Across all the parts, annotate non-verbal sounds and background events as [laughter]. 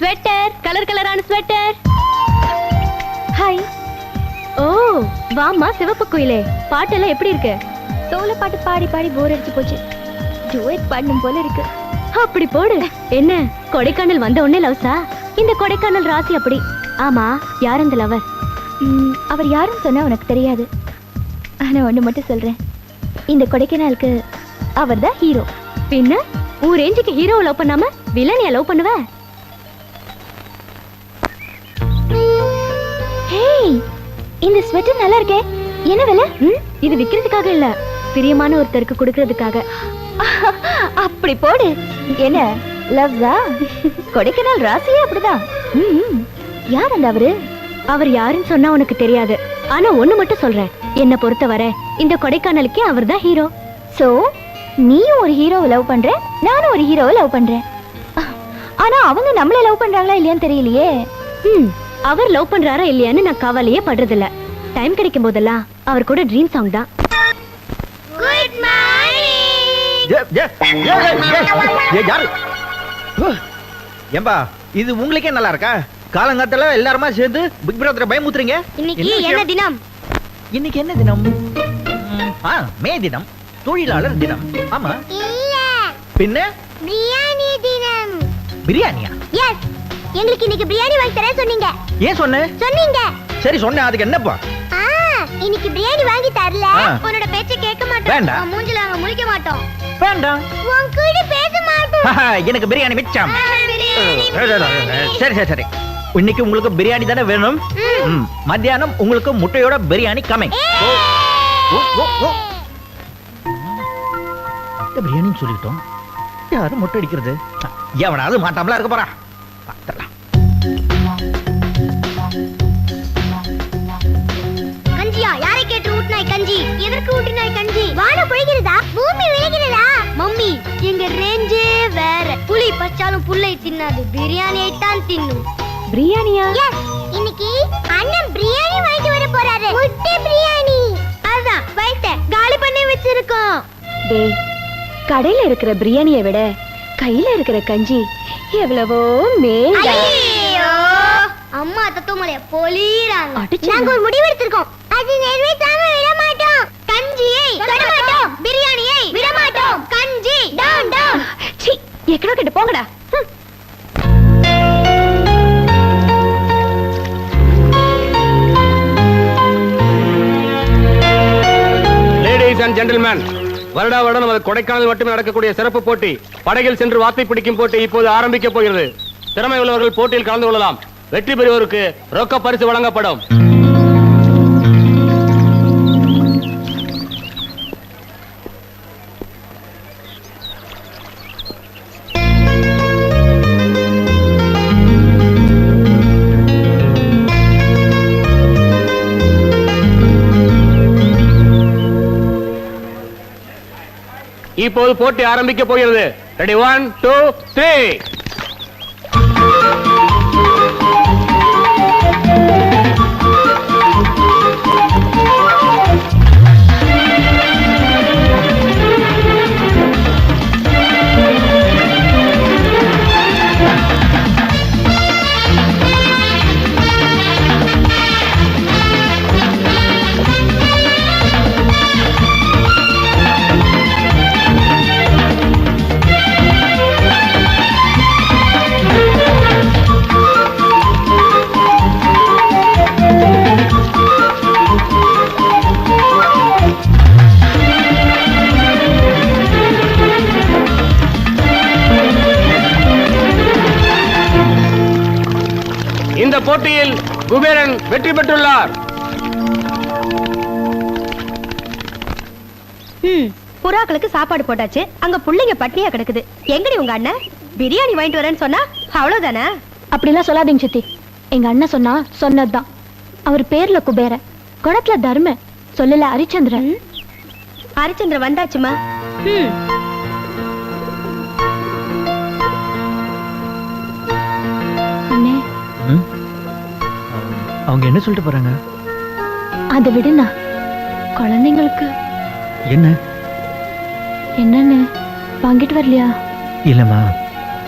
Sweater colour கலரான sweater hi ஓ வாமா சிவப்பு குயிலே. பாட்டெல்லாம் எப்படி இருக்கு? சோல பாட்டு பாடி பாடி போர் அடிச்சு போச்சு. டூயட் பாடணும் போல இருக்கு. அப்படி போடு. என்ன? கொடைக்கானல் வந்த உடனே லவ்ஸா? இந்த கொடைக்கானல் ராசி அப்படி. ஆமா யார் அந்த லவர் அவர் யாருன்னு சொன்னா உனக்கு தெரியாது. ஆனா ஒண்ணு மட்டும் சொல்றேன். இந்த கொடைக்கானலுக்கு அவர் தான் ஹீரோ பின்ன உன் ரேஞ்சுக்கு ஹீரோவை லவ் பண்ணாம வில்லனியா லவ் பண்ணுவ? இந்த ஸ்வெட்டர் நல்லா இருக்கே. என்ன விலை? இது விக்கிறதுக்காக இல்ல. பிரியமான ஒருத்தருக்கு கொடுக்கறதுக்காக. அப்படி போடு. என்ன லவ்ஸா? கொடைக்கானல் ராசியே அப்படிதான். ம், யார் அந்த அவரு? அவர் யாருன்னு சொன்னா உனக்கு தெரியாது. ஆனா ஒண்ணு மட்டும் சொல்றேன். என்ன பொறுத்தவரை இந்த கொடைக்கானலுக்கே அவர் தான் ஹீரோ சோ நீயும் ஒரு ஹீரோவை லவ் பண்ற நானும் ஒரு ஹீரோவை லவ் பண்றேன். ஆனா அவங்க நம்மள லவ் பண்றாங்களா இல்லையான்னு தெரியலையே. ம். அவர் லவ் பண்றாரா இல்லையான்னு நான் கவலையே படுறதில்ல. டைம் கிடைக்கும் போதெல்லாம் அவர் கூட ட்ரீம் சாங் தான். ஏம்பா இது உங்களுக்கே நல்லா இருக்கா? காலங்காத்தால எல்லாருமா சேர்ந்து பிக் பிரதரை பயமுத்துறீங்க இன்னைக்கு என்ன? தினம்? இன்னைக்கு என்ன தினம்? ம், ஆ மே தினம். தொழிலாளர் தினம். ஆமா. இல்ல. பின்ன? பிரியாணி தினம். பிரியாணியா? எஸ் எங்களுக்கு இன்னைக்கு பிரியாணி வாங்கி தர சொன்னீங்க. ஏன் சொன்ன? சொன்னீங்க. சரி சொன்னேன். அதுக்கு என்னப்பா? ஆ இன்னைக்கு பிரியாணி வாங்கி தரல. ஆ. உன்னோட பேச்ச கேட்க மாட்டோம். வேண்டாம். உன் மூஞ்சில நாங்க முழிக்க மாட்டோம். வேண்டாம். உன் கூட பேச மாட்டோம். ஆஹா, எனக்கு பிரியாணி மிச்சம். சரி சரி சரி இன்னைக்கு உங்களுக்கு பிரியாணி தானே வேணும்? ம், மத்தியானம் உங்களுக்கு முட்டையோட பிரியாணி கமிங் பிரியாணின்னு சொல்லிட்டோம் யாரும் முட்டை அடிக்கிறது? எவனாவது மாட்டாமலா இருக்க போறா. பார்த்துடலாம். கஞ்சியா? யாரை கேட்டு ஊட்டினாய் கஞ்சி? எதற்கு ஊட்டினாய் கஞ்சி? வானம் பொழிகிறதா? பூமி விளைகிறதா மம்மி எங்க ரேஞ்சே வேற. புலி பச்சாலும் புல்லை தின்னாது. பிரியாணியை தான் தின்னும். பிரியாணியா? இன்னைக்கு அண்ணன் பிரியாணி வாங்கிட்டு வர போறாரு. முட்டை பிரியாணி. அதான் வயித்த காலி பண்ணி வச்சிருக்கோம். டேய் கடையில இருக்கிற பிரியாணியை விட கையில இருக்கிற கஞ்சி எவ்வளவோ மேல அம்மா தத்துவமலைய பொலிறாங்க நாங்க ஒரு முடிவு எடுத்திருக்கோம். அது நிறைவேற்றாம விட மாட்டோம் கஞ்சியை தொட மாட்டோம் பிரியாணியை விட மாட்டோம் கஞ்சி. டவுன் டவுன் சி எக்கடோ கிட்ட போங்கடா. ஹம். லேடிஸ் அண்ட் ஜென்டில்மேன் வருடா வருடம் நமது கொடைக்கானல் மட்டுமே நடக்கக்கூடிய சிறப்பு போட்டி. படகில் சென்று வாத்தை பிடிக்கும் போட்டி இப்போது ஆரம்பிக்கப் போகிறது. திறமை உள்ளவர்கள் போட்டியில் கலந்து கொள்ளலாம். வெற்றி பெறுவோருக்கு ரொக்க பரிசு வழங்கப்படும். இப்போது போட்டி ஆரம்பிக்க போகிறது. ரெடி ஒன் டூ த்ரீ வெற்றி பெற்றுள்ளார். புறாக்களுக்கு சாப்பாடு போட்டாச்சு. அங்க புள்ளைங்க பட்னியா கிடக்குது. எங்கடி உங்க அண்ணன்? பிரியாணி வாங்கிட்டு வரேன்னு சொன்னா அவ்வளவுதானே? அப்படிலாம் சொல்லாதீங்க சித்தி. எங்க அண்ணன் சொன்னா சொன்னதுதான். அவர் பேர்ல குபேர குணத்துல தர்ம சொல்லல ஹரிச்சந்திரன் ஹரிச்சந்திர வந்தாச்சுமா? ம். அவங்க என்ன சொல்லிட்டு போறாங்க? அதை விடுண்ணா. குழந்தைங்களுக்கு. என்ன? என்னன்னு வாங்கிட்டு வரலையா? இல்லம்மா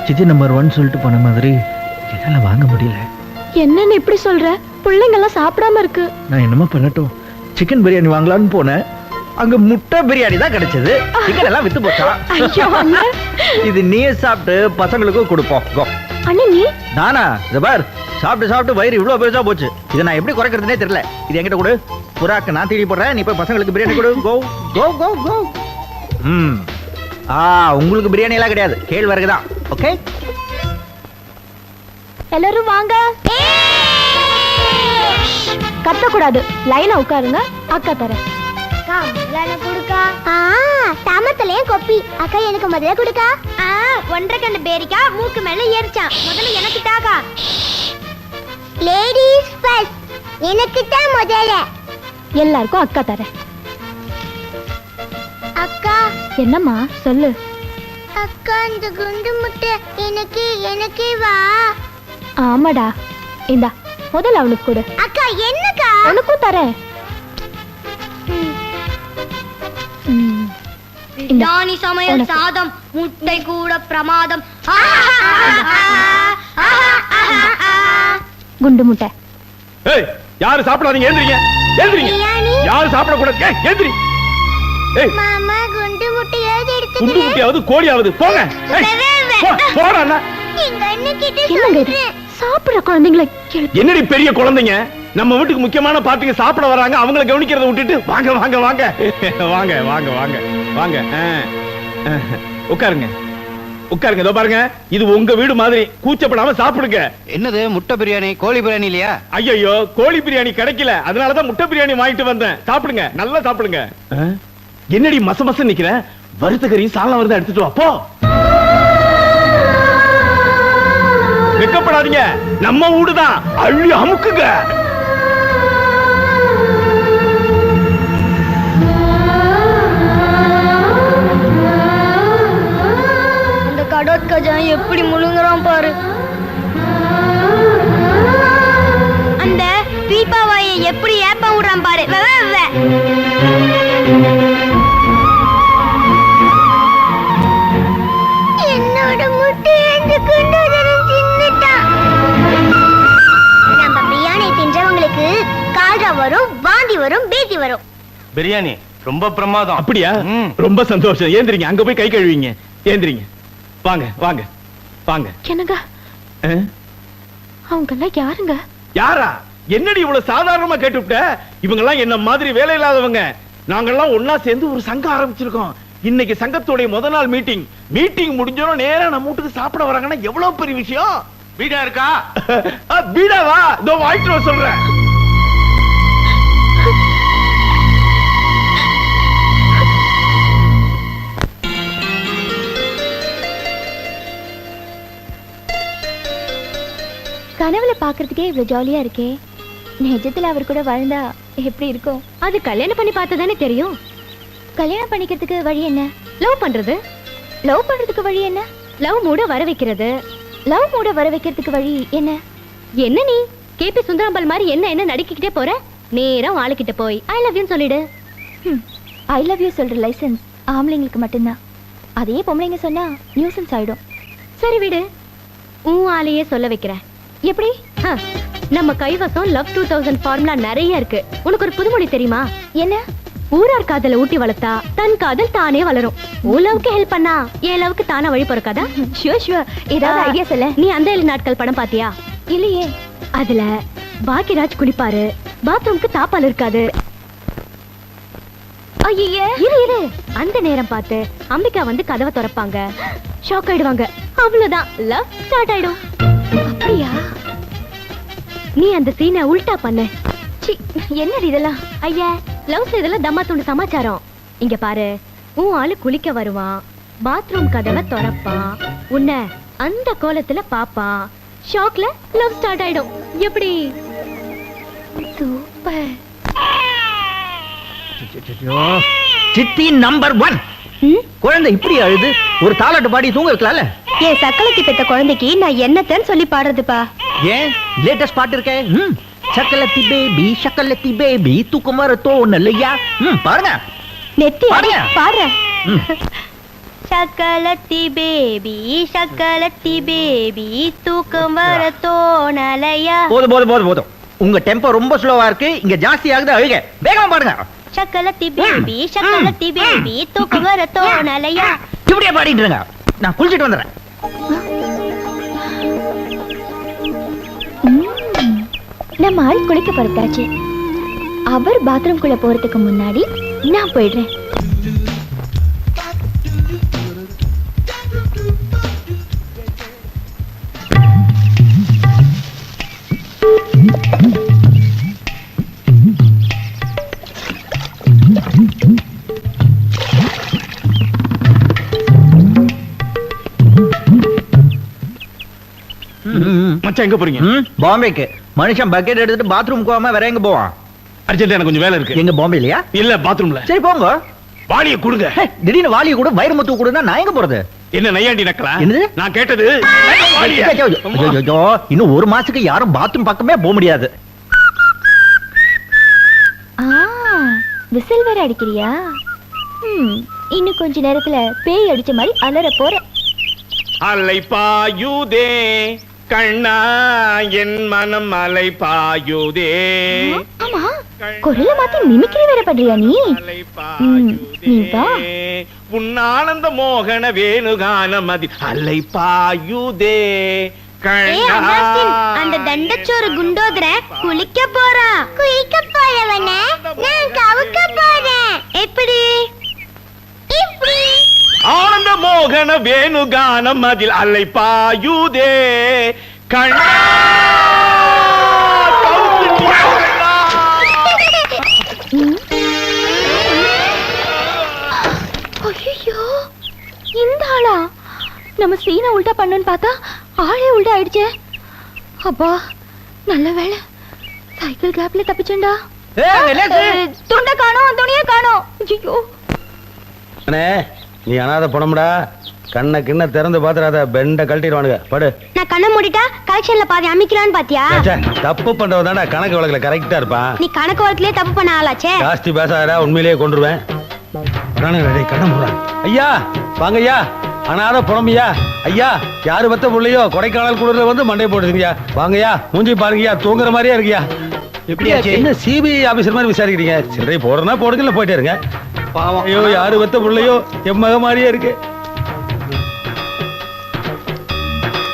சித்தி நம்பர் ஒன் சொல்லிட்டு போன மாதிரி என்னால வாங்க முடியல. என்னன்னு இப்படி சொல்ற? பிள்ளைங்க எல்லாம் சாப்பிடாம இருக்கு. நான் என்னமா பண்ணட்டும். சிக்கன் பிரியாணி வாங்கலாம்னு போனேன். அங்க முட்டை பிரியாணி தான் கிடைச்சது. சிக்கன் எல்லாம் வித்து போச்சா? இது நீயே சாப்பிட்டு பசங்களுக்கும் கொடுப்போம். கோ. அண்ணன் நீ? நானா? இத பார். சாப்பிட்டு சாப்பிட்டு வயிறு இவ்வளவு பெருசா போச்சு. இதை நான் எப்படி குறைக்கிறதுனே தெரியல. இது என்கிட்ட கொடு. புறாக்கு நான் தேடி போடுறேன். நீ போய் பசங்களுக்கு பிரியாணி கொடு. கோ கோ கோ கோ ம். ஆ உங்களுக்கு பிரியாணி எல்லாம் கிடையாது. கேழ்வரகு தான். ஓகே எல்லாரும் வாங்க. கத்தக்கூடாது. லைனா உட்காருங்க. அக்கா தரேன். அக்கா முதல்ல எனக்கு கொடுக்கா. ஆ தாமத்தலையும் கொப்பி. அக்கா எனக்கு முதல்ல கொடுக்கா. ஆ ஒன்றரை கண்டு பேரிக்கா மூக்கு மேல ஏறிச்சான். முதல்ல எனக்கு தாக்கா. லேடிஸ் ஃபர்ஸ்ட் எனக்கு தான் முதல்ல. எல்லாருக்கும் அக்கா தரேன். அக்கா. என்னம்மா? சொல்லு. அக்கா இந்த குண்டு முட்டை எனக்கு எனக்கே வா. ஆமாடா. இந்தா முதல்ல அவனுக்கு கொடு. அக்கா என்னக்கா? உனக்கும் தரேன். ம். இந்தா. சமையல் உனக்கு. சாதம் முட்டை கூட பிரமாதம். குண்டு முட்டை. ஏய் யாரு சாப்பிடாதீங்க ஏந்திரிங்க. பிரியாணி. யாரு சாப்பிட கூடாது ஏய் மாமா குண்டு முட்டையாவது குண்டு எடுத்துக்கிறேன் முட்டையாவது கோழியாவது போங்க. போடா அண்ணா. எங்க அண்ணன் சொல்றேன். சாப்பிடுற குழந்தைங்களை என்னடி பெரிய குழந்தைங்க? நம்ம வீட்டுக்கு முக்கியமான பார்ட்டிங்க சாப்பிட வராங்க அவங்கள கவனிக்கிறத விட்டுட்டு வாங்க வாங்க வாங்க. வாங்க வாங்க வாங்க வாங்க. உட்காருங்க. உட்காருங்க இதோ பாருங்க. இது உங்க வீடு மாதிரி. கூச்சப்படாம சாப்பிடுங்க. என்னது முட்டை பிரியாணி கோழி பிரியாணி இல்லையா? ஐயோ கோழி பிரியாணி கிடைக்கல. அதனாலதான் முட்டை பிரியாணி வாங்கிட்டு வந்தேன். சாப்பிடுங்க நல்லா சாப்பிடுங்க? என்னடி மச மச நிக்கிற? வறுத்த கறி சாலம் வருதா எடுத்துட்டு வா போ. வெக்கப்படாதீங்க. நம்ம வீடுதான் அள்ளி அமுக்குங்க. கடோத்கஜன் எப்படி முழுங்குறான் பாரு. அந்த பீப்பாவாயை எப்படி ஏப்ப விடுறான் பாரு. என்னோட முட்டை குண்டோதரன் தின்னுட்டான் நம்ம பிரியாணி தின்றவங்களுக்கு கால்ரா வரும் வாந்தி வரும் பேதி வரும். பிரியாணி ரொம்ப பிரமாதம். அப்படியா. ரொம்ப சந்தோஷம். ஏந்திரிங்க. அங்க போய் கை கழுவிங்க. ஏந்திரிங்க. வாங்க வாங்க வாங்க. என்னங்க? அவங்க எல்லாம் யாருங்க? யாரா? என்னடி இவ்வளவு சாதாரணமா கேட்டுவிட்ட? இவங்க எல்லாம் என்ன மாதிரி வேலை இல்லாதவங்க? நாங்கெல்லாம் ஒன்னா சேர்ந்து ஒரு சங்கம் ஆரம்பிச்சிருக்கோம். இன்னைக்கு சங்கத்துடைய முத நாள் மீட்டிங். மீட்டிங் முடிஞ்சோம் நேரா நம்ம வீட்டுக்கு சாப்பிட வராங்கன்னா எவ்வளவு பெரிய விஷயம்? வீடா இருக்கா? [laughs] ஆ, பீடாவா? இதோ வாங்கிட்டு சொல்றேன். கனவுல பாக்குறதுக்கே இவ்வளவு ஜாலியா இருக்கே. நிஜத்துல அவர் கூட வாழ்ந்தா எப்படி இருக்கும்? அது கல்யாணம் பண்ணி பார்த்தா தானே தெரியும். கல்யாணம் பண்ணிக்கிறதுக்கு வழி என்ன? லவ் பண்றது. லவ் பண்றதுக்கு வழி என்ன? லவ் மூட வர வைக்கிறது. லவ் மூட வர வைக்கிறதுக்கு வழி என்ன? என்ன நீ? கேபி சுந்தராம்பல் மாதிரி என்ன என்ன நடிக்கிட்டே போற? நேரா ஆளுகிட்ட போய் ஐ லவ் யூ சொல்லிடு. ஐ லவ் யூ சொல்ற லைசென்ஸ் ஆம்பளைங்களுக்கு மட்டும்தான். அதே பொம்பளைங்க சொன்னா நியூசன்ஸ் ஆயிடும். சரி விடு. உன் ஆளையே சொல்ல வைக்கிறேன். எப்படி? நம்ம கைவசம் லவ் டூ தௌசண்ட் ஃபார்முலா நிறைய இருக்கு. உனக்கு ஒரு புதுமொழி தெரியுமா? என்ன? ஊரார் காதல ஊட்டி வளர்த்தா தன் காதல் தானே வளரும். உன் லவ்க்கு ஹெல்ப் பண்ணா என் லவ்க்கு தானா வழி பிறக்காதா? ஷூர் ஷூர் ஏதாவது ஐடியா சொல்ல. நீ அந்த ஏழு நாட்கள் படம் பாத்தியா? இல்லையே. அதுல பாக்கியராஜ் குளிப்பாரு பாத்ரூம்க்கு தாப்பால் இருக்காது. ஐயே இரு இரு. அந்த நேரம் பார்த்து அம்பிகா வந்து கதவை திறப்பாங்க. ஷாக் ஆயிடுவாங்க. அவ்வளவுதான். லவ் ஸ்டார்ட் ஆயிடும். அப்படியா நீ அந்த சீனை உல்டா பண்ண. சி என்னடி இதெல்லாம்? ஐயா லவ் இதெல்லாம் தம்மா துண்டு சமாச்சாரம். இங்க பாரு உன் ஆளு குளிக்க வருவான் பாத்ரூம் கதவை திறப்பான் உன்னை அந்த கோலத்துல பாப்பான். ஷாக்ல லவ் ஸ்டார்ட் ஆயிடும். எப்படி? சூப்பர். சித்தி நம்பர் ஒன் குழந்தை இப்படி அழுது ஒரு தாலாட்டு பாடி தூங்க வைக்கலாம்ல? என் சக்களத்தி பெத்த குழந்தைக்கு நான் என்னத்தன்னு சொல்லி பாடுறதுப்பா. ஏன்? லேட்டஸ்ட் பாட்டு இருக்கே. ம். சக்கலத்தி பேபி சக்கலத்தி பேபி தூக்கம் வர தோணலையா? ம் பாருங்க நெத்தி பாடுங்க. பாடுறேன். சக்கலத்தி பேபி சக்கலத்தி பேபி தூக்கம் வர தோணலையா? போதும் போதும் போதும் போதும். உங்க டெம்போ ரொம்ப ஸ்லோவா இருக்கு. இங்க ஜாஸ்தி ஆகுது அழுக. வேகமா பாடுங்க. சக்கலத்தி பேபி சக்கலத்தி பேபி தூக்கம் வர தோணலையா இப்படியே பாடிட்டு இருங்க. நான் குளிச்சிட்டு வந்துடுறேன். நம்ம ஆள் குளிக்க பொறுத்தாச்சு அவர் பாத்ரூம் குள்ள போறதுக்கு முன்னாடி நான் போயிடுறேன். மச்சான் எங்க போறீங்க? பாம்பேக்கு. மனுஷன் பக்கெட் எடுத்துட்டு பாத்ரூம் போகாம வேற எங்க போவான்? அர்ஜென்ட் எனக்கு கொஞ்சம் வேலை இருக்கு. எங்க பாம்பேலியா இல்ல பாத்ரூம்ல சரி போங்க. வாளிய கொடுங்க. திடீர்னு வாலிய கூட வைரமுத்து கூட நான் எங்க போறது? என்ன நையாண்டி நக்கலா? என்னது? நான் கேட்டது வாளிய. இன்னும் ஒரு மாசத்துக்கு யாரும் பாத்ரூம் பக்கமே போக முடியாது. ஆ விசில் வேற அடிக்கிறியா? ம், இன்னும் கொஞ்ச நேரத்துல பேய் அடிச்ச மாதிரி அலற போறேன். அலை பாயுதே கண்ணா என் மனம் அலை பாயுதே. ஆமா குரலை மாத்தி மிமிக்ரி வேற பண்றியா நீ? அலை ம், நீ வா. பாயுதே உன் ஆனந்த மோகன வேணுகான மதி அலை பாயுதே. அந்த தண்டச்சோறு குண்டோதர குளிக்க போறான் குளிக்க போறவன. நான் கவுக்க போறேன். எப்படி? இப்படி ஆனந்த மோகன வேணுகானம் அதில் அலை பாயுதே கண்ணா ஐயோ இந்த ஆளா? நம்ம சீனை உல்டா பண்ணுன்னு பார்த்தா ஆளே உல்டா ஆயிடுச்சே. அப்பா நல்ல வேளை. சைக்கிள் கேப்ல தப்பிச்சேன்டா. துண்டை காணோம் துணியை காணோம். ஐயோ நீ அனாத பணம்டா கண்ணை கிண்ண திறந்து பாத்துறாத பெண்ட கழட்டிடுவானுங்க. படு. நான் கண்ணை மூடிட்டா கலெக்ஷன்ல பாதி அமைக்கலான்னு பாத்தியா? ச்சே, தப்பு பண்றவன் தான்டா கணக்கு வழக்குல கரெக்டா இருப்பான். நீ கணக்கு வரத்திலே தப்பு பண்ண ஆளாச்சே? ஜாஸ்தி பேசாதடா உண்மையிலேயே கொண்டுருவேன் வரானுங்க, டேய், கண்ணை மூடுறான். ஐயா வாங்க ஐயா அனாத புறம்பியா ஐயா யாரு பத்த புள்ளையோ கொடைக்கானல் குளிர்ல வந்து மண்டை போட்டுருங்கய்யா வாங்கய்யா மூஞ்சி பாருங்கய்யா தூங்குற மாதிரியே இருக்குயா? எப்படியாச்சு? என்ன சிபிஐ ஆபீசர் மாதிரி விசாரிக்கிறீங்க? சில்லறை போடுறனா போடுங்க இல்ல போயிட்டே இருங்க. ஐயோ யாரு பத்த புள்ளையோ? என் மக மாதிரியே இருக்கு.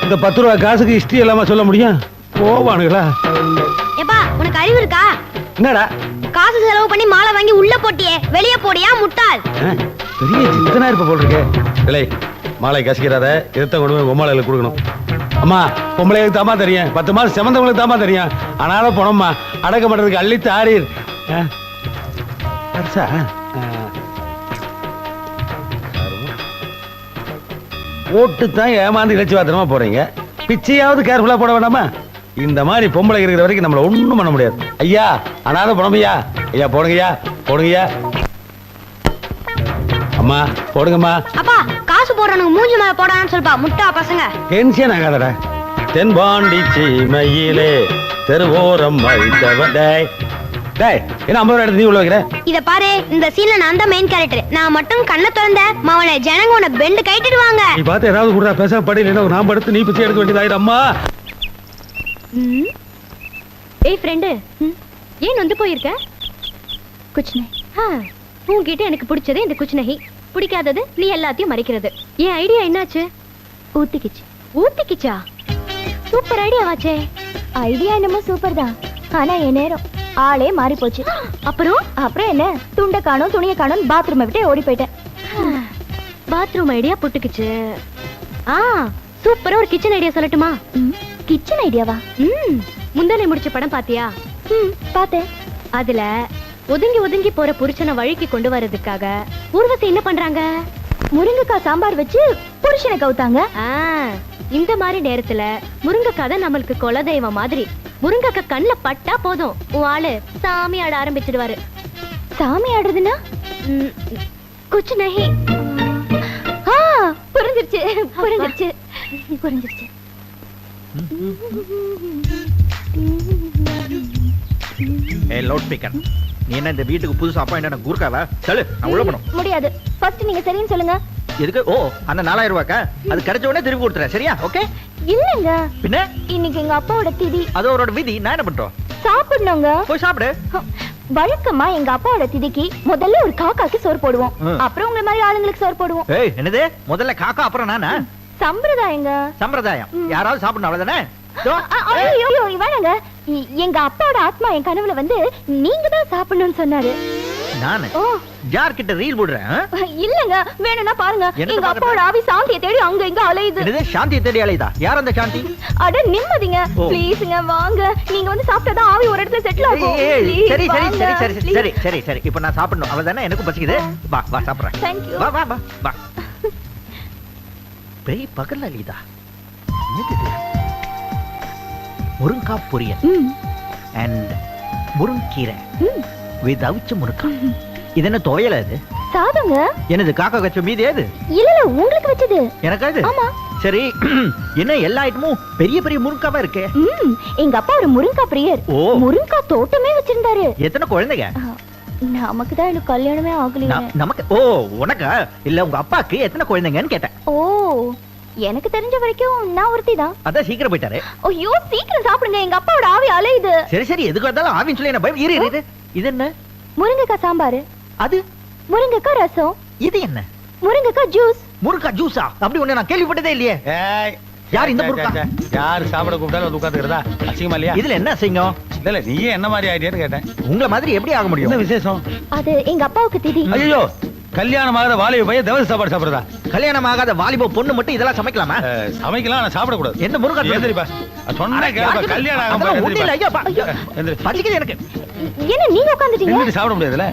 இந்த பத்து ரூபா காசுக்கு ஹிஸ்டரி இல்லாம சொல்ல முடியும்? போவானுங்களா ஏப்பா உனக்கு அறிவு இருக்கா? என்னடா? காசு செலவு பண்ணி மாலை வாங்கி உள்ள போட்டியே. வெளிய போடியா முட்டாள்? பெரிய சித்தனா இருப்ப போல் இருக்கு இல்லை மாலை கசிக்கிறாத இதைத்தான் கொண்டு போய் பொம்மாளையில கொடுக்கணும். அம்மா பொம்பளைக்கு தாமா தெரியும். பத்து மாசம் செமந்தவங்களுக்கு தாமா தெரியும். ஆனாலும் போனோம்மா. அடக்க பண்றதுக்கு அள்ளி தாரீர் ஆ, பெருசா ஆ. ஓட்டு தான் ஏமாந்து இழைச்சி பாத்திரமா போறீங்க. பிச்சையாவது கேர்ஃபுல்லா போட வேண்டாமா? இந்த மாதிரி பொம்பளை இருக்கிற வரைக்கும் நம்மள ஒண்ணும் பண்ண முடியாது. ஐயா அனாத போனோமையா ஐயா போடுங்கய்யா போடுங்கய்யா. அம்மா போடுங்கம்மா. அப்பா காசு போடுறவனுக்கு மூஞ்சி மேல போடான்னு சொல்பா முட்டா பசங்க. டென்ஷன் ஆகாதடா. தென்பாண்டி சீமையிலே தெருவோரம் வைத்தவ டேய் என்ன ஐம்பது ரூபா எடுத்து நீ உள்ள வைக்கிற? இத பாரு இந்த சீன்ல நான் தான் மெயின் கேரக்டர் நான் மட்டும் கண்ணை திறந்த மவனை ஜனங்க உன்னை பெண்டு கைட்டிடுவாங்க நீ பார்த்து ஏதாவது கூட பேச படி இல்லைன்னா நான் படுத்து நீ பிச்சை எடுக்க வேண்டியதாயிரம் அம்மா. ஏய் ஃப்ரெண்டு ஏன் வந்து போயிருக்க? குச்னை உன்கிட்ட எனக்கு பிடிச்சது இந்த குச்னஹி பிடிக்காதது நீ எல்லாத்தையும் மறைக்கிறது. என் ஐடியா என்னாச்சு? ஊத்திக்கிச்சு. ஊத்திக்கிச்சா? சூப்பர் ஐடியா வாச்சே ஐடியா என்னமோ சூப்பர் தான். ஆனா என் நேரம். ஆளே மாறி போச்சு அப்புறம்? அப்புறம் என்ன? துண்டை காணோம் துணியை காணோம் பாத்ரூமை விட்டு ஓடி போயிட்டேன். Bathroom idea புட்டுக்குச்சு. ஆ சூப்பரா ஒரு கிச்சன் ஐடியா சொல்லட்டுமா? கிச்சன் ஐடியாவா ம் முந்தானை முடிச்ச படம் பாத்தியா? ம் பார்த்தேன். அதுல ஒதுங்கி ஒதுங்கி போற புருஷனை வழிக்கு கொண்டு வர்றதுக்காக ஊர்வசி என்ன பண்றாங்க? முருங்கைக்காய் சாம்பார் வச்சு புருஷனை கவுத்தாங்க. இந்த மாதிரி நேரத்துல முருங்கைக்காய் தான் நம்மளுக்கு குலதெய்வம் மாதிரி. முருங்கைக்காய் கண்ணுல பட்டா போதும். உன் ஆளு சாமி ஆட ஆரம்பிச்சிடுவாரு. சாமி ஆடுறதுன்னா? குச்சு நகி. புரிஞ்சிருச்சு புரிஞ்சிருச்சு. புரிஞ்சிருச்சு. ஏ லவுட் ஸ்பீக்கர் நீ என்ன இந்த வீட்டுக்கு புதுசு அப்பாயிண்ட் குறுக்காவா சொல்லு நான் உள்ள போனோம் முடியாது. ஃபர்ஸ்ட் நீங்க சரின்னு சொல்லுங்க. எதுக்கு? ஓ அந்த நாலாயிரம் ரூபாய்க்கா அது கிடைச்ச உடனே திருப்பி கொடுத்துறேன் சரியா? ஓகே இல்லங்க. பின்ன? இன்னைக்கு எங்க அப்பாவோட திதி. அது அவரோட விதி. நான் என்ன பண்றோம்? சாப்பிடணுங்க. போய் சாப்பிடு. வழக்கமா எங்க அப்பாவோட திதிக்கு முதல்ல ஒரு காக்காக்கு சோறு போடுவோம். அப்புறம் உங்களை மாதிரி ஆளுங்களுக்கு சோறு போடுவோம். ஏய் என்னது? முதல்ல காக்கா அப்புறம் நானா? சம்பிரதாயங்க. சம்பிரதாயம். யாராவது சாப்பிடணும் அவ்வளவுதானே? ஐயோ, வேணாங்க எங்க அப்பாவோட ஆத்மா என் கனவுல வந்து நீங்க தான் சாப்பிடணும்னு சொன்னாரு. நானு. ஓ. யார் கிட்ட ரீல் போடுறேன் ஆ? இல்லங்க வேணும்னா பாருங்க. என்னத்த எங்க பாக்குறது? அப்பாவோட ஆவி சாந்தியை தேடி அங்க இங்க அலையுது. என்னது சாந்தியை தேடி அலையுதா? யார் அந்த சாந்தி? அட நிம்மதிங்க. ப்ளீஸ்ங்க வாங்க. நீங்க வந்து சாப்பிட்டாதான் ஆவி ஒரு இடத்துல செட்டில் ஆகும். ஏய், ஏய், Please, சரி சரி வாங்க. சரி சரி சரி Please. சரி சரி. சரி இப்ப நான் சாப்பிடணும். அவ்வளவுதானே எனக்கும் பசிக்குது. வா வா சாப்பிடுறேன். Thank you. வா வா வா வா. பேய் பகல் அலிதா என்னது இது? முருங்கா பொரியல். அண்ட் முருங்கீரை. ம். வித் அவிச்ச முருங்கா இது என்ன துவையல இது? சாதங்க? என்னது காக்கா கச்ச மீதி ஏது இல்ல இல்ல உங்களுக்கு வச்சது. எனக்கா இது ஆமா. சரி [clears throat] என்ன எல்லா ஐட்டமும் பெரிய பெரிய முருங்காவா இருக்கே? எங்க அப்பா ஒரு முருங்கா பிரியர். ஓ. முருங்கா தோட்டமே வச்சிருந்தாரு. எத்தனை குழந்தைங்க? நமக்கு தான் இன்னும் கல்யாணமே ஆகலையே. நமக்கு ஓ உனக்கா? இல்ல உங்க அப்பாக்கு எத்தனை குழந்தைங்கன்னு கேட்டேன். ஓ எனக்கு தெரிஞ்ச வரைக்கும் நான் ஒருத்தி தான். அதான் சீக்கிரம் போயிட்டாரு. ஐயோ சீக்கிரம் சாப்பிடுங்க. எங்க அப்பாவோட ஆவி அலையுது. சரி சரி எதுக்கு வந்தாலும் ஆவின்னு சொல்லி என்ன பயம்? இரு, இரு. இது என்ன முருங்கைக்காய் சாம்பார். அது? முருங்கைக்காய் ரசம். இது என்ன? முருங்கைக்காய் ஜூஸ். முருங்கா ஜூஸா? அப்படி ஒண்ணு நான் கேள்விப்பட்டதே இல்லையே. ஏய். யார் இந்த சே. யார் சாப்பிட கூப்பிட்டாலும் வந்து உட்காந்துக்கிறதா அசிங்கமா இல்லையா? இதுல என்ன செய்யும் இல்ல நீயே என்ன மாதிரி ஆயிட்டியான்னு கேட்டேன். உங்களை மாதிரி எப்படி ஆக என்ன முடியும் விசேஷம்? அது எங்க அப்பாவுக்கு திதி. ஐயோ கல்யாணம் ஆகிற வாலிப பையன் தவறு சாப்பாடு சாப்பிடுறதா? கல்யாணம் ஆகாத வாலிப பொண்ணு மட்டும் இதெல்லாம் சமைக்கலாமா? சமைக்கலாம் ஆனா சாப்பிடக்கூடாது. என்ன சொன்ன கேப்பா ராஜு, கல்யாணம் ஆகும் ஒண்ணும் இல்ல, ஐயா, எனக்கு. என்ன நீங்க சாப்பிட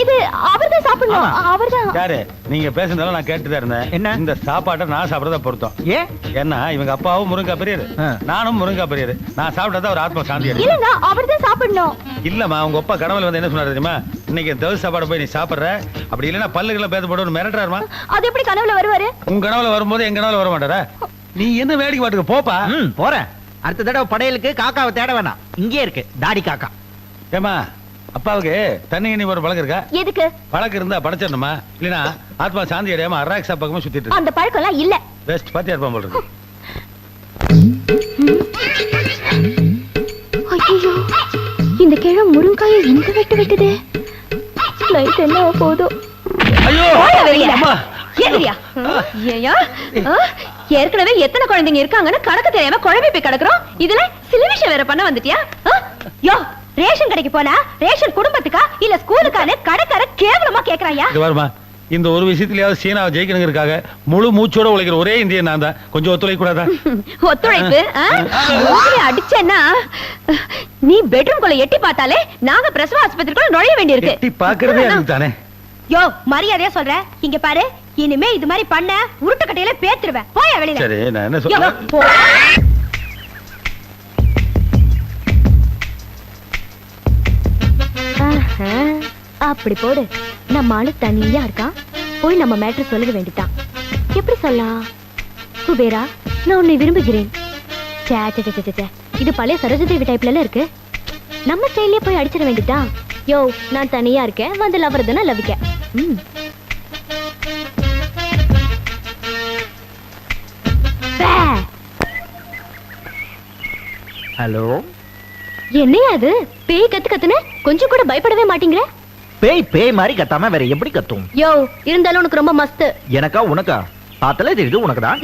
இது அவர்தான் சாப்பிடணும். ஆமா. அவர்தான். யாரு? நீங்க பேசுனதெல்லாம் நான் கேட்டுதான் இருந்தேன். என்ன? இந்த சாப்பாட்டை நான் சாப்பிடறத பொருத்தம். ஏன் ஏன்னா இவங்க அப்பாவும் முருங்கா பெரியரு. நானும் முருங்கா பெரியரு நான் சாப்பிட்டா ஒரு ஆத்மா சாந்தி. இல்லங்க அவர்தான் சாப்பிடணும். இல்லம்மா உங்க அப்பா கடவுள் வந்து என்ன சொன்னாரு தெரியுமா? இன்னைக்கு தவறு சாப்பாடு போய் நீ சாப்பிடுற? அப்படி இல்லைன்னா பல்லுகளை போட்டு மிரட்டுறாருமா? அது எப்படி கனவுல வருவாரு? உங்க கனவுல வரும்போது எங்க கனவுல வர மாட்டாரா? நீ என்ன வேடிக்கை பாட்டுக்கு போப்பா. ம். போறேன். அடுத்த தடவை படையலுக்கு காக்காவை தேட வேணாம். இங்கே இருக்கு. தாடி காக்கா. ஏமா அப்பாவுக்கு தண்ணி எண்ணி ஒரு பழக்கம் இருக்கா? எதுக்கு? பழக்கம் இருந்தா படைச்சிடணுமா? இல்லைன்னா ஆத்மா சாந்தி அடையாம அராக்ஸா பக்கமா சுத்திட்டு இருக்கு. அந்த பழக்கம் எல்லாம் இல்ல. பெஸ்ட் பாத்தியா இருப்பான் போல இருக்கு. ஐயோ. இந்த கிழம் முருங்காயை இந்த வெட்டு வெட்டுதே? நைட் என்ன ஆக போதோ ஐயோ அம்மா! ஏறியா ஏயா? ஆ? ஏற்கனவே எத்தனை குழந்தைங்க இருக்காங்கன்னு கணக்கு தெரியாம குழம்பி போய் கிடக்குறோம். இதுல சில விஷயம் வேற பண்ண வந்துட்டியா? யோ ரேஷன் கடைக்கு போனா ரேஷன் குடும்பத்துக்கா இல்ல ஸ்கூலுக்கான கடைக்கார கேவலமா கேக்குறாயா? இந்த ஒரு விஷயத்திலேயாவது சீனாவை ஜெயிக்கணுங்கிறதுக்காக முழு மூச்சோட உழைக்கிற ஒரே இந்தியன் நான் தான். கொஞ்சம் ஒத்துழைக்க கூடாதா [laughs] ஒத்துழைப்பு அடிச்சேன்னா நீ பெட்ரூம் குள்ள எட்டி பார்த்தாலே நாங்க பிரசவ ஆஸ்பத்திரிக்குள்ள நுழைய வேண்டியிருக்கு. எட்டி பாக்குறதே அதுக்கு தானே யோ மரியாதையா சொல்றேன் இங்க பாரு இனிமே இது மாதிரி பண்ண உருட்டு கட்டையில பேத்துருவேன். போயா வெளியில. சரி நான் என்ன சொல்றேன் போ. அப்படி போடு. நம்ம ஆளு தனியா இருக்கான் போய் நம்ம மேட்ரு சொல்லிட வேண்டியதான் எப்படி சொல்லலாம்? குபேரா நான் உன்னை விரும்புகிறேன். சே, சே, சே, சே, சே. இது பழைய சரோஜதேவி டைப்ல இருக்கு. நம்ம ஸ்டைல்லயே போய் அடிச்சிட வேண்டியதான் யோ நான் தனியா இருக்கேன். வந்து லவர் தானே லவிக்க ம். ஹலோ? என்னையா அது பேய் கத்து கத்துன கொஞ்சம் கூட பயப்படவே மாட்டீங்கிற பேய் பேய் மாதிரி கத்தாம வேற எப்படி கத்தும்? யோ இருந்தாலும் உனக்கு ரொம்ப மஸ்து. எனக்கா உனக்கா? பார்த்தாலே தெரியுது உனக்கு தான்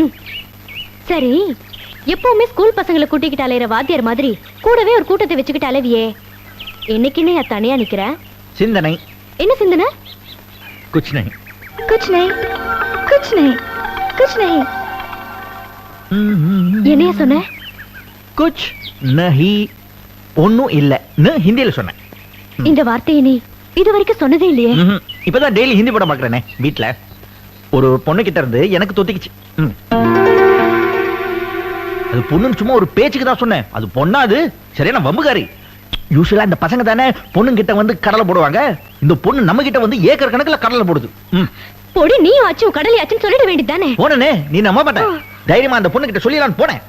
சரி எப்பவுமே ஸ்கூல் பசங்களை கூட்டிக்கிட்டு அலையிற வாத்தியார் மாதிரி கூடவே ஒரு கூட்டத்தை வச்சுக்கிட்டு அலைவியே. என்னைக்குன்னு நான் தனியா நிக்கிறேன் சிந்தனை. என்ன சிந்தனை? குச் நஹி குச் நை குச் நை குச் நை என்னைய சொன்ன? குச் நஹி. ஒன்னும் இல்ல. ஹிந்தியில சொன்னேன். இந்த வார்த்தையை நீ இது வரைக்கும் சொன்னதே இல்லையே. இப்பதான் டெய்லி ஹிந்தி படம் பாக்குறேனே வீட்ல. ஒரு பொண்ணு கிட்ட இருந்து எனக்கு தொத்திக்குச்சு. அது பொண்ணுன்னு சும்மா ஒரு பேச்சுக்கு தான் சொன்னேன். அது பொண்ணா அது? சரியான வம்புகாரி யூஸ்வலா இந்த பசங்க தானே பொண்ணு கிட்ட வந்து கடலை போடுவாங்க? இந்த பொண்ணு நம்ம கிட்ட வந்து ஏக்கர் கணக்குல கடலை போடுது. பொடி நீ ஆச்சும் கடலையாச்சும் சொல்லிட வேண்டியதானே போனே நீ நம்ப மாட்ட தைரியமா அந்த பொண்ணு கிட்ட சொல்லிடலான்னு போனேன்.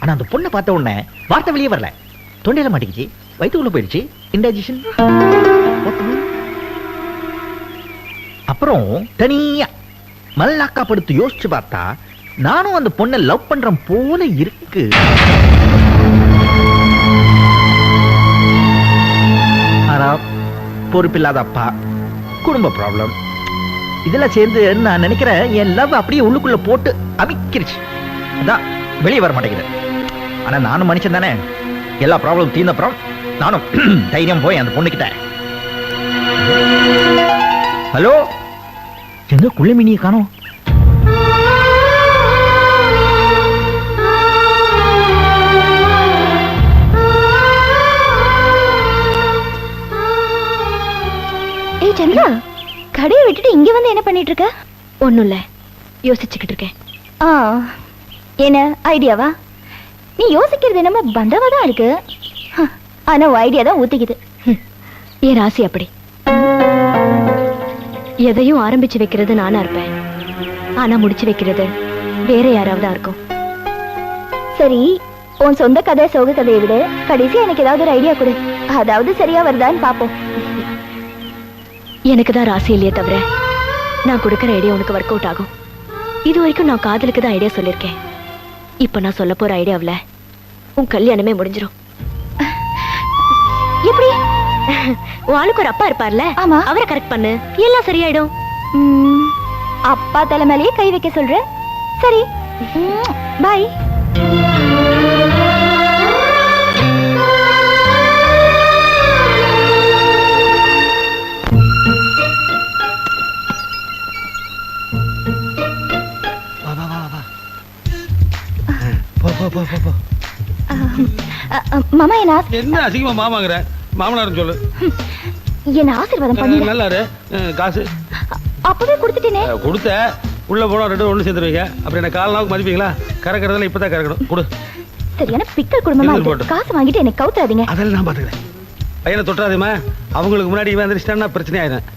ஆனா அந்த பொண்ணை பார்த்த உடனே வார்த்தை வெளியே வரல. தொண்டையில மாட்டிக்கிச்சு. வயிற்றுக்குள்ள போயிடுச்சு. இன்டைஜஷன் அப்புறம் தனியா மல்லாக்கா படுத்து யோசிச்சு பார்த்தா நானும் அந்த பொண்ணை லவ் பண்றேன் போல இருக்கு. ஆனா பொறுப்பில்லாத அப்பா குடும்ப ப்ராப்ளம் இதெல்லாம் சேர்ந்து நான் நினைக்கிறேன் என் லவ் அப்படியே உள்ளுக்குள்ள போட்டு அமைக்கிருச்சு அதான் வெளியே வர மாட்டேங்குது. ஆனா நானும் மனுஷன் தானே. எல்லா ப்ராப்ளம் தீர்ந்த அப்புறம் நானும் [clears throat] தைரியம் போய் அந்த பொண்ணுகிட்ட ஹலோ எங்க குள்ளமினியை காணோம்? ஏய் சந்திரா கடையை விட்டுட்டு இங்க வந்து என்ன பண்ணிட்டு இருக்க ஒண்ணும் இல்ல யோசிச்சுக்கிட்டு இருக்கேன். ஆ என்ன ஐடியாவா? நீ யோசிக்கிறது என்னமோ பந்தவா தான் இருக்கு. ஆனா ஐடியா தான் ஊத்திக்குது. என் ராசி அப்படி. எதையும் ஆரம்பிச்சு வைக்கிறது நானா இருப்பேன். ஆனா முடிச்சு வைக்கிறது வேற யாராவதா இருக்கும். சரி உன் சொந்த கதை சோக கதையை விட. கடைசியா எனக்கு ஏதாவது ஒரு ஐடியா கொடு. அதாவது சரியா வருதான்னு பாப்போம். எனக்கு தான் ராசி இல்லையே தவிர நான் கொடுக்குற ஐடியா உனக்கு ஒர்க் அவுட் ஆகும். இது வரைக்கும் நான் காதலுக்கு தான் ஐடியா சொல்லியிருக்கேன். இப்போ நான் சொல்ல போற ஐடியாவில் உன் கல்யாணமே முடிஞ்சிரும். எப்படி? ஆளுக்கு ஒரு அப்பா இருப்பார்ல? ஆமா. அவரை கரெக்ட் பண்ணு. எல்லாம் சரியாயிடும். அப்பா தலைமையிலேயே கை வைக்க சொல்ற. சரி. பாய் வா வா வா வா. போ போ போ போ போ. மாமா என்ன? என்ன அசிங்கமா மாமாங்கிற? மாமனார் சொல்லு. என்ன ஆசீர்வாதம் பண்ணுங்க நல்லாரு. காசு. அப்பவே கொடுத்துட்டேனே. கொடுத்த. உள்ள போனா ரெண்டு ஒண்ணு சேர்த்துருவீங்க அப்புறம் என்ன கால் நாளுக்கு மதிப்பீங்களா? கறக்கிறதுல இப்பதான் கறக்கணும். கொடு. சரியான பிக்கல் குடும்பமா இருக்கு. காசு வாங்கிட்டு என்னை கவுத்துறாதீங்க அதெல்லாம் நான் பாத்துக்கிறேன். பையனை தொட்டாதேமா அவங்களுக்கு முன்னாடி இவன் எந்திரிச்சிட்டான்னா பிரச்சனை ஆயிடும்.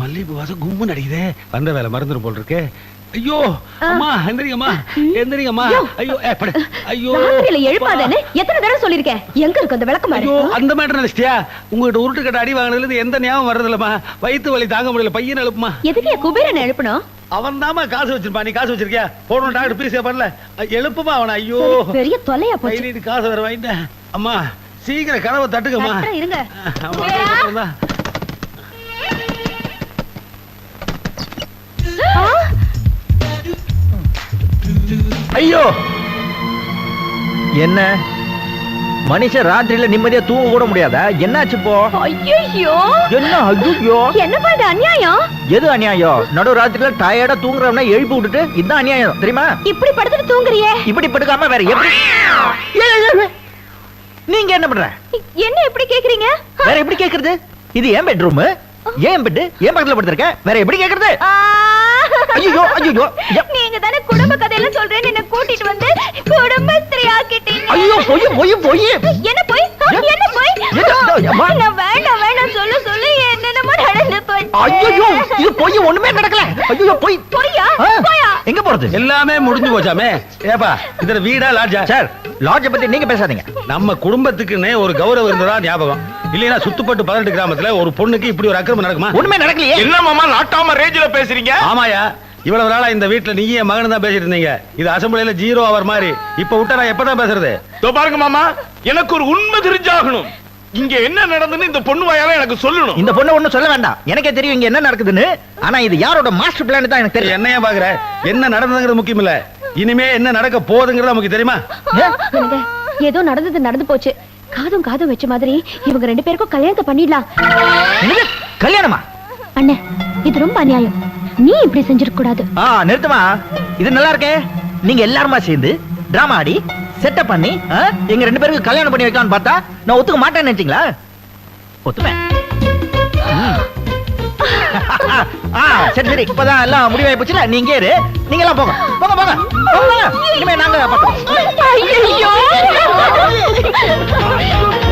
மல்லிகைப்பூ வாசம் கும்பு நடிக்குதே வந்த வேலை மறந்துடும் போல் இருக்கு. ஐயோ அம்மா எந்திரிங்கம்மா எந்திரிங்கம்மா. ஐயோ. ஏ, படு. ஐயோ. ராத்திரியில எழுப்பாதேன்னு எத்தனை தடவை சொல்லிருக்கேன் எங்க இருக்கு அந்த விளக்கமாறு ஐயோ அந்த மேட்டர் நினைச்சிட்டியா? உங்ககிட்ட உருட்டு கட்ட அடி வாங்கினதுல இருந்து எந்த ஞாபகம் வர்றதில்லம்மா. வயித்து வலி தாங்க முடியல. பையன் எழுப்புமா. எதுக்கு குபேரனை எழுப்பணும்? அவன் தாமா காசு வச்சிருப்பான் நீ காசு வச்சிருக்கியா? போடணும் டாக்டர் பீஸ் பண்ணல எழுப்புமா அவனை? ஐயோ. பெரிய தொல்லையா போச்சு. காசு வேற வாங்கிட்டேன். அம்மா சீக்கிரம் கனவை தட்டுக்கம்மா இருங்க. ஐயோ! என்ன? மனுஷன் ராத்திரியில நிம்மதியா தூங்க கூட முடியாதா? என்னாச்சு இப்போ? ஐயோ என்ன ஐயோ என்னப்பா இது அநியாயம்? எது அநியாயம்? நடு ராத்திரியில டயர்டா தூங்குறவனா எழுப்பி விட்டுட்டு இதுதான் அநியாயம் தெரியுமா? இப்படி படுத்துட்டு தூங்குறியே? இப்படி படுக்காம வேற எப்படி. நீங்க என்ன பண்ற? என்ன எப்படி கேக்குறீங்க? வேற எப்படி கேக்குறது? இது ஏன் பெட்ரூம்? ஏன் பெட் ஏன் பக்கத்துல படுத்திருக்க? வேற எப்படி கேக்குறது! ஐயோ ஐயோ நீங்க தானே குடும்ப கதையெல்லாம் சொல்றேன்னு என்ன கூட்டிட்டு வந்து குடும்பஸ்திரி ஆக்கிட்டீங்க ஐயோ பொய் பொய் பொய். என்ன போய்? என்ன போய். நான் வேண்டாம் வேண்டாம் சொல்லு சொல்லு என்னென்னமோ நடந்து போச்சு. ஐயோ இது பொய் ஒண்ணுமே நடக்கல. ஐயோ பொய். பொய்யா? ஆ, பொய்யா? எங்க போறது? எல்லாமே முடிஞ்சு போச்சாமே. ஏப்பா இதுல வீடா லாட்ஜா சார் லாட்ஜை பத்தி நீங்க பேசாதீங்க. நம்ம குடும்பத்துக்குன்னே ஒரு கௌரவம் இருந்ததா ஞாபகம்? இல்லைன்னா சுத்துப்பட்டு பதினெட்டு கிராமத்துல ஒரு பொண்ணுக்கு இப்படி ஒரு அக்கிரமம் நடக்குமா? ஒண்ணுமே நடக்கலையே. என்ன மாமா நாட்டாம ரேஞ்சில பேசுறீங்க? ஆமாயா இவ்வளவு நாளா இந்த வீட்டுல நீ என் மகன் தான் பேசிட்டு இருந்தீங்க. இது அசம்பிளில ஜீரோ அவர் மாதிரி. இப்ப விட்டா நான் எப்பதான் பேசுறது? இதோ பாருங்க மாமா எனக்கு ஒரு உண்மை தெரிஞ்சாகணும். இங்க என்ன நடந்துன்னு இந்த பொண்ணு வாயால எனக்கு சொல்லணும். இந்த பொண்ணு ஒண்ணும் சொல்ல வேண்டாம். எனக்கே தெரியும் இங்க என்ன நடக்குதுன்னு. ஆனா இது யாரோட மாஸ்டர் பிளான் தான் எனக்கு தெரியும். என்னையா பாக்குற? என்ன நடந்ததுங்கிறது முக்கியம் இல்ல. இனிமே என்ன நடக்க போகுதுங்கிறது நமக்கு தெரியுமா? ஏதோ நடந்தது நடந்து போச்சு. காதும் காதும் வச்ச மாதிரி இவங்க ரெண்டு பேருக்கும் கல்யாணத்தை பண்ணிடலாம்? கல்யாணமா? அண்ணே இது ரொம்ப அநியாயம். நீ இப்படி செஞ்சிருக்க கூடாது ஆ நிறுத்துமா? இது நல்லா இருக்கே. நீங்க எல்லாருமா சேர்ந்து டிராமா ஆடி செட்டப் பண்ணி எங்க ரெண்டு பேருக்கு கல்யாணம் பண்ணி வைக்கலாம்னு பார்த்தா நான் ஒத்துக்க மாட்டேன்னு நினைச்சீங்களா? ஒத்துப்பேன். ஆ, சரி சரி இப்பதான் எல்லாம் முடிவாகி போச்சுல நீங்க இரு நீங்க எல்லாம் போங்க போங்க. போங்க போங்க. இனிமே நாங்க ஐயோ.